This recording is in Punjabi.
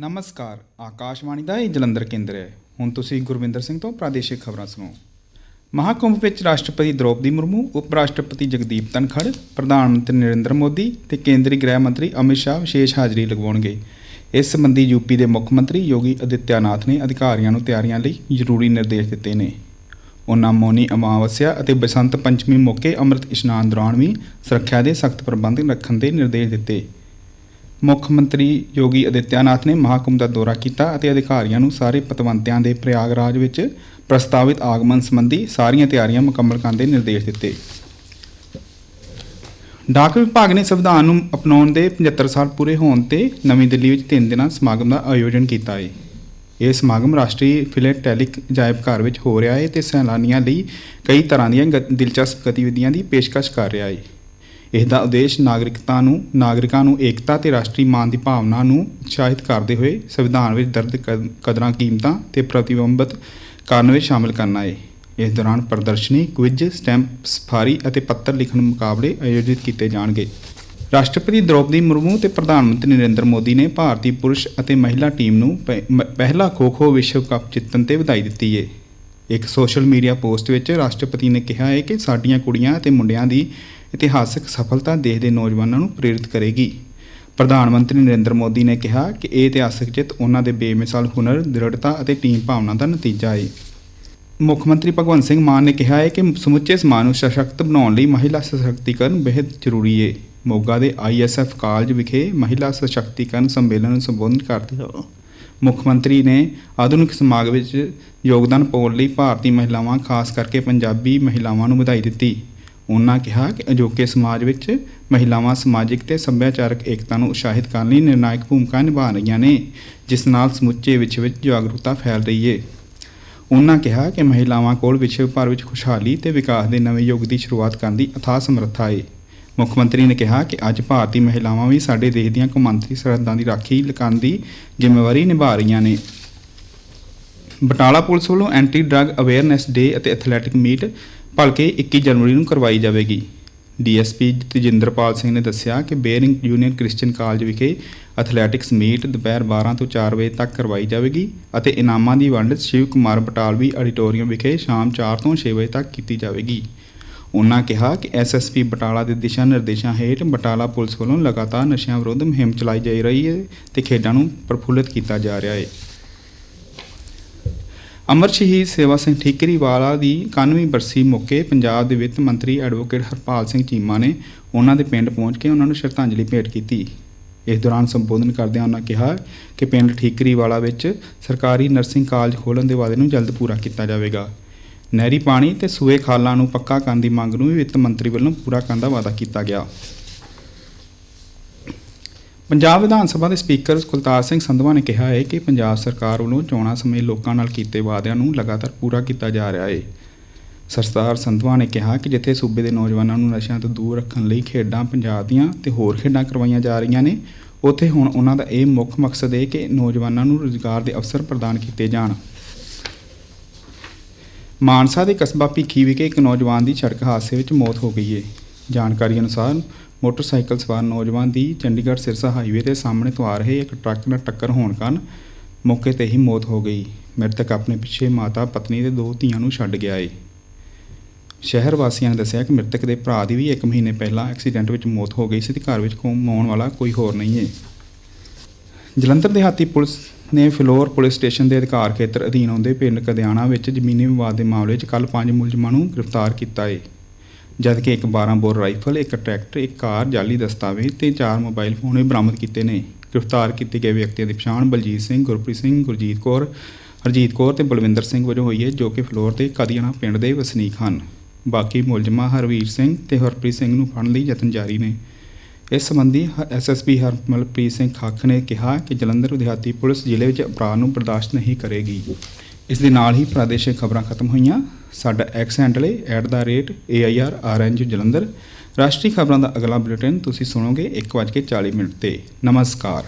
ਨਮਸਕਾਰ, ਆਕਾਸ਼ਵਾਣੀ ਦਾ ਇਹ ਜਲੰਧਰ ਕੇਂਦਰ ਹੈ। ਹੁਣ ਤੁਸੀਂ ਗੁਰਵਿੰਦਰ ਸਿੰਘ ਤੋਂ ਪ੍ਰਾਦੇਸ਼ਿਕ ਖਬਰਾਂ ਸੁਣੋ। ਮਹਾਕੁੰਭ ਵਿੱਚ ਰਾਸ਼ਟਰਪਤੀ ਦ੍ਰੋਪਦੀ ਮੁਰਮੂ ਉਪ ਰਾਸ਼ਟਰਪਤੀ ਜਗਦੀਪ ਧਨਖੜ, ਪ੍ਰਧਾਨ ਮੰਤਰੀ ਨਰਿੰਦਰ ਮੋਦੀ ਤੇ ਕੇਂਦਰੀ ਗ੍ਰਹਿ ਮੰਤਰੀ ਅਮਿਤ ਸ਼ਾਹ ਵਿਸ਼ੇਸ਼ ਹਾਜ਼ਰੀ ਲਗਵਾਉਣਗੇ। ਇਸ ਸੰਬੰਧੀ ਯੂਪੀ ਦੇ ਮੁੱਖ ਮੰਤਰੀ ਯੋਗੀ ਅਦਿੱਤਿਆਨਾਥ ਨੇ ਅਧਿਕਾਰੀਆਂ ਨੂੰ ਤਿਆਰੀਆਂ ਲਈ ਜ਼ਰੂਰੀ ਨਿਰਦੇਸ਼ ਦਿੱਤੇ ਨੇ। ਉਹਨਾਂ ਮੌਨੀ ਅਮਾਵਸਿਆ ਅਤੇ ਬਸੰਤ ਪੰਚਮੀ ਮੌਕੇ ਅੰਮ੍ਰਿਤ ਇਸ਼ਨਾਨ ਦੌਰਾਨ ਵੀ ਸੁਰੱਖਿਆ ਦੇ ਸਖਤ ਪ੍ਰਬੰਧ ਰੱਖਣ ਦੇ ਨਿਰਦੇਸ਼ ਦਿੱਤੇ। ਮੁੱਖ ਮੰਤਰੀ ਯੋਗੀ ਅਦਿੱਤਿਆਨਾਥ ਨੇ ਮਹਾਕੁੰਭ ਦਾ ਦੌਰਾ ਕੀਤਾ ਅਤੇ ਅਧਿਕਾਰੀਆਂ ਨੂੰ ਸਾਰੇ ਪਤਵੰਤਿਆਂ ਦੇ ਪ੍ਰਯਾਗਰਾਜ ਵਿੱਚ ਪ੍ਰਸਤਾਵਿਤ ਆਗਮਨ ਸੰਬੰਧੀ ਸਾਰੀਆਂ ਤਿਆਰੀਆਂ ਮੁਕੰਮਲ ਕਰਨ ਦੇ ਨਿਰਦੇਸ਼ ਦਿੱਤੇ। ਡਾਕ ਵਿਭਾਗ ਨੇ ਸੰਵਿਧਾਨ ਨੂੰ ਅਪਣਾਉਣ ਦੇ 75 ਸਾਲ ਪੂਰੇ ਹੋਣ ਤੇ ਨਵੀਂ ਦਿੱਲੀ ਵਿੱਚ ਤਿੰਨ ਦਿਨਾਂ ਸਮਾਗਮ ਦਾ ਆਯੋਜਨ ਕੀਤਾ ਹੈ ਇਹ ਸਮਾਗਮ ਰਾਸ਼ਟਰੀ ਫਿਲੇਟੈਲਿਕ ਅਜਾਇਬ ਘਰ ਵਿੱਚ ਹੋ ਰਿਹਾ ਹੈ ਤੇ ਸੈਲਾਨੀਆਂ ਲਈ ਕਈ ਤਰ੍ਹਾਂ ਦੀਆਂ ਗ- ਦਿਲਚਸਪ ਗਤੀਵਿਧੀਆਂ ਦੀ ਪੇਸ਼ਕਸ਼ ਕਰ ਰਿਹਾ ਹੈ ਇਸ ਦਾ ਉਦੇਸ਼ ਨਾਗਰਿਕਤਾ ਨੂੰ, ਨਾਗਰਿਕਾਂ ਨੂੰ ਏਕਤਾ ਤੇ ਰਾਸ਼ਟਰੀ ਮਾਨ ਦੀ ਭਾਵਨਾ ਨੂੰ ਉਤਸ਼ਾਹਿਤ ਕਰਦੇ ਹੋਏ ਸੰਵਿਧਾਨ ਵਿੱਚ ਦਰਜ ਕਦ- ਕਦਰਾਂ ਕੀਮਤਾਂ ਤੇ ਪ੍ਰਤੀਬਿੰਬਤ ਕਰਨ ਵਿੱਚ ਸ਼ਾਮਲ ਕਰਨਾ ਹੈ ਇਸ ਦੌਰਾਨ ਪ੍ਰਦਰਸ਼ਨੀ, ਕੁਇਜ਼, ਸਟੈਂਪ, ਸਫਾਰੀ ਅਤੇ ਪੱਤਰ ਲਿਖਣ ਮੁਕਾਬਲੇ ਆਯੋਜਿਤ ਕੀਤੇ ਜਾਣਗੇ। ਰਾਸ਼ਟਰਪਤੀ ਦ੍ਰੋਪਦੀ ਮੁਰਮੂ ਤੇ ਪ੍ਰਧਾਨ ਮੰਤਰੀ ਨਰਿੰਦਰ ਮੋਦੀ ਨੇ ਭਾਰਤੀ ਪੁਰਸ਼ ਅਤੇ ਮਹਿਲਾ ਟੀਮ ਨੂੰ ਪ- ਮ- ਪਹਿਲਾ ਖੋ-ਖੋ ਵਿਸ਼ਵ ਕੱਪ ਜਿੱਤਣ ਤੇ ਵਧਾਈ ਦਿੱਤੀ ਹੈ ਇੱਕ ਸੋਸ਼ਲ ਮੀਡੀਆ ਪੋਸਟ ਵਿੱਚ ਰਾਸ਼ਟਰਪਤੀ ਨੇ ਕਿਹਾ ਹੈ ਕਿ ਸਾਡੀਆਂ ਕੁੜੀਆਂ ਅਤੇ ਮੁੰਡਿਆਂ ਦੀ ਇਤਿਹਾਸਕ ਸਫਲਤਾ ਦੇਸ਼ ਦੇ ਨੌਜਵਾਨਾਂ ਨੂੰ ਪ੍ਰੇਰਿਤ ਕਰੇਗੀ। ਪ੍ਰਧਾਨ ਮੰਤਰੀ ਨਰਿੰਦਰ ਮੋਦੀ ਨੇ ਕਿਹਾ ਕਿ ਇਹ ਇਤਿਹਾਸਕ ਜਿੱਤ ਉਹਨਾਂ ਦੇ ਬੇਮਿਸਾਲ ਹੁਨਰ ਦ੍ਰਿੜਤਾ ਅਤੇ ਟੀਮ ਭਾਵਨਾ ਦਾ ਨਤੀਜਾ ਹੈ ਮੁੱਖ ਮੰਤਰੀ ਭਗਵੰਤ ਸਿੰਘ ਮਾਨ ਨੇ ਕਿਹਾ ਹੈ ਕਿ ਸਮੁੱਚੇ ਸਮਾਜ ਨੂੰ ਸਸ਼ਕਤ ਬਣਾਉਣ ਲਈ ਮਹਿਲਾ ਸਸ਼ਕਤੀਕਰਨ ਬੇहद ਜ਼ਰੂਰੀ ਹੈ ਮੋਗਾ ਦੇ ਆਈਐਸਐਫ ਕਾਲਜ ਵਿਖੇ ਮਹਿਲਾ ਸਸ਼ਕਤੀਕਰਨ ਸੰਮੇਲਨ ਨੂੰ ਸੰਬੋਧਨ ਕਰਦੇ ਹੋਏ ਮੁੱਖ ਮੰਤਰੀ ਨੇ ਆਧੁਨਿਕ ਸਮਾਜ ਵਿੱਚ ਯੋਗਦਾਨ ਪਾਉਣ ਲਈ ਭਾਰਤੀ ਮਹਿਲਾਵਾਂ, ਖਾਸ ਕਰਕੇ ਪੰਜਾਬੀ ਮਹਿਲਾਵਾਂ ਨੂੰ ਵਧਾਈ ਦਿੱਤੀ। ਉਹਨਾਂ ਕਿਹਾ ਕਿ ਅਜੋਕੇ ਸਮਾਜ ਵਿੱਚ ਮਹਿਲਾਵਾਂ ਸਮਾਜਿਕ ਤੇ ਸੱਭਿਆਚਾਰਕ ਏਕਤਾ ਨੂੰ ਉਤਸ਼ਾਹਿਤ ਕਰਨ ਲਈ ਨਿਰਣਾਇਕ ਭੂਮਿਕਾ ਨਿਭਾ ਰਹੀਆਂ ਨੇ, ਜਿਸ ਨਾਲ ਸਮੁੱਚੇ ਵਿਸ਼ਵ ਵਿੱਚ ਜਾਗਰੂਕਤਾ ਫੈਲ ਰਹੀ ਹੈ ਉਹਨਾਂ ਕਿਹਾ ਕਿ ਮਹਿਲਾਵਾਂ ਕੋਲ ਵਿਸ਼ਵ ਭਰ ਵਿੱਚ ਖੁਸ਼ਹਾਲੀ ਤੇ ਵਿਕਾਸ ਦੇ ਨਵੇਂ ਯੁੱਗ ਦੀ ਸ਼ੁਰੂਆਤ ਕਰਨ ਦੀ ਅਥਾਹ ਸਮਰੱਥਾ ਹੈ ਮੁੱਖ ਮੰਤਰੀ ਨੇ ਕਿਹਾ ਕਿ ਅੱਜ ਭਾਰਤੀ ਮਹਿਲਾਵਾਂ ਵੀ ਸਾਡੇ ਦੇਸ਼ ਦੀਆਂ ਕੌਮਾਂਤਰੀ ਸਰਹੱਦਾਂ ਦੀ ਰਾਖੀ ਕਰਨ ਦੀ ਜ਼ਿੰਮੇਵਾਰੀ ਨਿਭਾ ਰਹੀਆਂ ਨੇ। ਬਟਾਲਾ ਪੁਲਿਸ ਵੱਲੋਂ ਐਂਟੀ ਡਰੱਗ ਅਵੇਅਰਨੈਸ ਡੇ ਅਤੇ ਐਥਲੈਟਿਕ ਮੀਟ ਭਲਕੇ 21 ਜਨਵਰੀ ਨੂੰ ਕਰਵਾਈ ਜਾਵੇਗੀ। ਡੀਐਸਪੀ ਤਜਿੰਦਰਪਾਲ ਸਿੰਘ ਨੇ ਦੱਸਿਆ ਕਿ ਬੇਰਿੰਗ ਯੂਨੀਅਨ ਕ੍ਰਿਸਚੀਅਨ ਕਾਲਜ ਵਿਖੇ ਐਥਲੈਟਿਕਸ ਮੀਟ ਦੁਪਹਿਰ 12 ਤੋਂ 4 ਵਜੇ ਤੱਕ ਕਰਵਾਈ ਜਾਵੇਗੀ ਅਤੇ ਇਨਾਮਾਂ ਦੀ ਵੰਡ ਸ਼ਿਵ ਕੁਮਾਰ ਬਟਾਲਵੀ ਆਡੀਟੋਰੀਅਮ ਵਿਖੇ ਸ਼ਾਮ 4 ਤੋਂ 6 ਵਜੇ ਤੱਕ ਕੀਤੀ ਜਾਵੇਗੀ। ਉਨ੍ਹਾਂ ਕਿਹਾ ਕਿ ਐਸਐਸਪੀ ਬਟਾਲਾ ਦੇ ਦਿਸ਼ਾ ਨਿਰਦੇਸ਼ਾਂ ਹੇਠ ਬਟਾਲਾ ਪੁਲਿਸ ਵੱਲੋਂ ਲਗਾਤਾਰ ਨਸ਼ਿਆਂ ਵਿਰੁੱਧ ਮੁਹਿੰਮ ਚਲਾਈ ਜਾ ਰਹੀ ਹੈ ਤੇ ਖੇਡਾਂ ਨੂੰ ਪ੍ਰਫੁੱਲਿਤ ਕੀਤਾ ਜਾ ਰਿਹਾ ਹੈ। ਅਮਰ ਸ਼ਹੀਦ ਸੇਵਾ ਸਿੰਘ ਠੀਕਰੀਵਾਲਾ ਦੀ 91ਵੀਂ ਬਰਸੀ ਮੌਕੇ ਪੰਜਾਬ ਦੇ ਵਿੱਤ ਮੰਤਰੀ ਐਡਵੋਕੇਟ ਹਰਪਾਲ ਸਿੰਘ ਚੀਮਾ ਨੇ ਉਹਨਾਂ ਦੇ ਪਿੰਡ ਪਹੁੰਚ ਕੇ ਉਹਨਾਂ ਨੂੰ ਸ਼ਰਧਾਂਜਲੀ ਭੇਟ ਕੀਤੀ। ਇਸ ਦੌਰਾਨ ਸੰਬੋਧਨ ਕਰਦਿਆਂ ਉਹਨਾਂ ਕਿਹਾ ਕਿ ਪਿੰਡ ਠੀਕਰੀਵਾਲਾ ਵਿੱਚ ਸਰਕਾਰੀ ਨਰਸਿੰਗ ਕਾਲਜ ਖੋਲ੍ਹਣ ਦੇ ਵਾਅਦੇ ਨੂੰ ਜਲਦ ਪੂਰਾ ਕੀਤਾ ਜਾਵੇਗਾ। ਨਹਿਰੀ ਪਾਣੀ ਤੇ ਸੂਏ ਖਾਲਾਂ ਨੂੰ ਪੱਕਾ ਕਰਨ ਦੀ ਮੰਗ ਨੂੰ ਵੀ ਵਿੱਤ ਮੰਤਰੀ ਵੱਲੋਂ ਪੂਰਾ ਕਰਨ ਦਾ ਵਾਅਦਾ ਕੀਤਾ ਗਿਆ। ਪੰਜਾਬ ਵਿਧਾਨ ਸਭਾ ਦੇ ਸਪੀਕਰ ਕੁਲਤਾਰ ਸਿੰਘ ਸੰਧਵਾ ਨੇ ਕਿਹਾ ਹੈ ਕਿ ਪੰਜਾਬ ਸਰਕਾਰ ਵੱਲੋਂ ਚੋਣਾਂ ਸਮੇਂ ਲੋਕਾਂ ਨਾਲ ਕੀਤੇ ਵਾਅਦਿਆਂ ਨੂੰ ਲਗਾਤਾਰ ਪੂਰਾ ਕੀਤਾ ਜਾ ਰਿਹਾ ਹੈ। ਸਰਦਾਰ ਸੰਧਵਾ ਨੇ ਕਿਹਾ ਕਿ ਜਿੱਥੇ ਸੂਬੇ ਦੇ ਨੌਜਵਾਨਾਂ ਨੂੰ ਨਸ਼ਿਆਂ ਤੋਂ ਦੂਰ ਰੱਖਣ ਲਈ ਖੇਡਾਂ ਪੰਜਾਬ ਦੀਆਂ ਤੇ ਹੋਰ ਖੇਡਾਂ ਕਰਵਾਈਆਂ ਜਾ ਰਹੀਆਂ ਨੇ, ਉੱਥੇ ਹੁਣ ਉਹਨਾਂ ਦਾ ਇਹ ਮੁੱਖ ਮਕਸਦ ਹੈ ਕਿ ਨੌਜਵਾਨਾਂ ਨੂੰ ਰੁਜ਼ਗਾਰ ਦੇ ਅਵਸਰ ਪ੍ਰਦਾਨ ਕੀਤੇ ਜਾਣ। ਮਾਨਸਾ ਦੇ ਕਸਬਾ ਭਿੱਖੀ ਵਿਖੇ ਇੱਕ ਨੌਜਵਾਨ ਦੀ ਸੜਕ ਹਾਦਸੇ ਵਿੱਚ ਮੌਤ ਹੋ ਗਈ ਹੈ। ਜਾਣਕਾਰੀ ਅਨੁਸਾਰ ਮੋਟਰਸਾਈਕਲ ਸਵਾਰ ਨੌਜਵਾਨ ਦੀ ਚੰਡੀਗੜ੍ਹ ਸਿਰਸਾ ਹਾਈਵੇ ਦੇ ਸਾਹਮਣੇ ਤੋਂ ਆ ਰਹੇ ਇੱਕ ਟਰੱਕ ਨਾਲ ਟੱਕਰ ਹੋਣ ਕਾਰਨ ਮੌਕੇ ਤੇ ਹੀ ਮੌਤ ਹੋ ਗਈ। ਮ੍ਰਿਤਕ ਆਪਣੇ ਪਿੱਛੇ ਮਾਤਾ, ਪਤਨੀ ਤੇ ਦੋ ਧੀਆਂ ਨੂੰ ਛੱਡ ਗਿਆ ਏ। ਸ਼ਹਿਰ ਵਾਸੀਆਂ ਨੇ ਦੱਸਿਆ ਕਿ ਮ੍ਰਿਤਕ ਦੇ ਭਰਾ ਦੀ ਵੀ 1 ਮਹੀਨੇ ਪਹਿਲਾਂ ਐਕਸੀਡੈਂਟ ਵਿੱਚ ਮੌਤ ਹੋ ਗਈ ਸੀ ਤੇ ਘਰ ਵਿੱਚ ਕਮਾਉਣ ਵਾਲਾ ਕੋਈ ਹੋਰ ਨਹੀਂ ਹੈ ਜਲੰਧਰ ਦਿਹਾਤੀ ਪੁਲਿਸ ਨੇ ਫਿਲੌਰ ਪੁਲਿਸ ਸਟੇਸ਼ਨ ਦੇ ਅਧਿਕਾਰ ਖੇਤਰ ਅਧੀਨ ਆਉਂਦੇ ਪਿੰਡ ਕਦਿਆਣਾ ਵਿੱਚ ਜ਼ਮੀਨੀ ਵਿਵਾਦ ਦੇ ਮਾਮਲੇ 'ਚ ਕੱਲ ਪੰਜ ਮੁਲਜ਼ਮਾਂ ਨੂੰ ਗ੍ਰਿਫਤਾਰ ਕੀਤਾ ਹੈ ਜਦਕਿ ਇੱਕ 12 ਬੋਰ ਰਾਈਫਲ, ਇੱਕ ਟਰੈਕਟਰ, ਇੱਕ ਕਾਰ, ਜਾਲੀ ਦਸਤਾਵੇਜ਼ ਤੇ ਚਾਰ ਮੋਬਾਈਲ ਫੋਨ ਵੀ ਬਰਾਮਦ ਕੀਤੇ ਨੇ। ਗ੍ਰਿਫਤਾਰ ਕੀਤੇ ਗਏ ਵਿਅਕਤੀਆਂ ਦੀ ਪਛਾਣ ਬਲਜੀਤ ਸਿੰਘ, ਗੁਰਪ੍ਰੀਤ ਸਿੰਘ, ਗੁਰਜੀਤ ਕੌਰ, ਹਰਜੀਤ ਕੌਰ ਤੇ ਬਲਵਿੰਦਰ ਸਿੰਘ ਵਜੋਂ ਹੋਈ ਹੈ, ਜੋ ਕਿ ਫਲੋਰ ਤੇ ਕਦੀਆਣਾ ਪਿੰਡ ਦੇ ਵਸਨੀਕ ਹਨ। ਬਾਕੀ ਮੁਲਜ਼ਮਾਂ ਹਰਵੀਰ ਸਿੰਘ ਤੇ ਹਰਪ੍ਰੀਤ ਸਿੰਘ ਨੂੰ ਫੜਨ ਲਈ ਯਤਨ ਜਾਰੀ ਨੇ। ਇਸ ਸੰਬੰਧੀ ਐਸਐਸਪੀ ਹਰਮਲਪ੍ਰੀਤ ਸਿੰਘ ਖੱਖ ਨੇ ਕਿਹਾ ਕਿ ਜਲੰਧਰ ਦਿਹਾਤੀ ਪੁਲਿਸ ਜ਼ਿਲ੍ਹੇ ਵਿੱਚ ਅਪਰਾਧ ਨੂੰ ਬਰਦਾਸ਼ਤ ਨਹੀਂ ਕਰੇਗੀ। ਇਸ ਦੇ ਨਾਲ ਹੀ ਪ੍ਰਾਦੇਸ਼ਿਕ ਖਬਰਾਂ ਖਤਮ ਹੋਈਆਂ। ਸਾਡਾ ਐਕਸ ਹੈਂਡਲ ਹੈ @air ਜਲੰਧਰ। ਰਾਸ਼ਟਰੀ ਖਬਰਾਂ ਦਾ ਅਗਲਾ ਬੁਲੇਟਿਨ ਤੁਸੀਂ ਸੁਣੋਗੇ 1:40 ਮਿੰਟ ਤੇ। ਨਮਸਕਾਰ।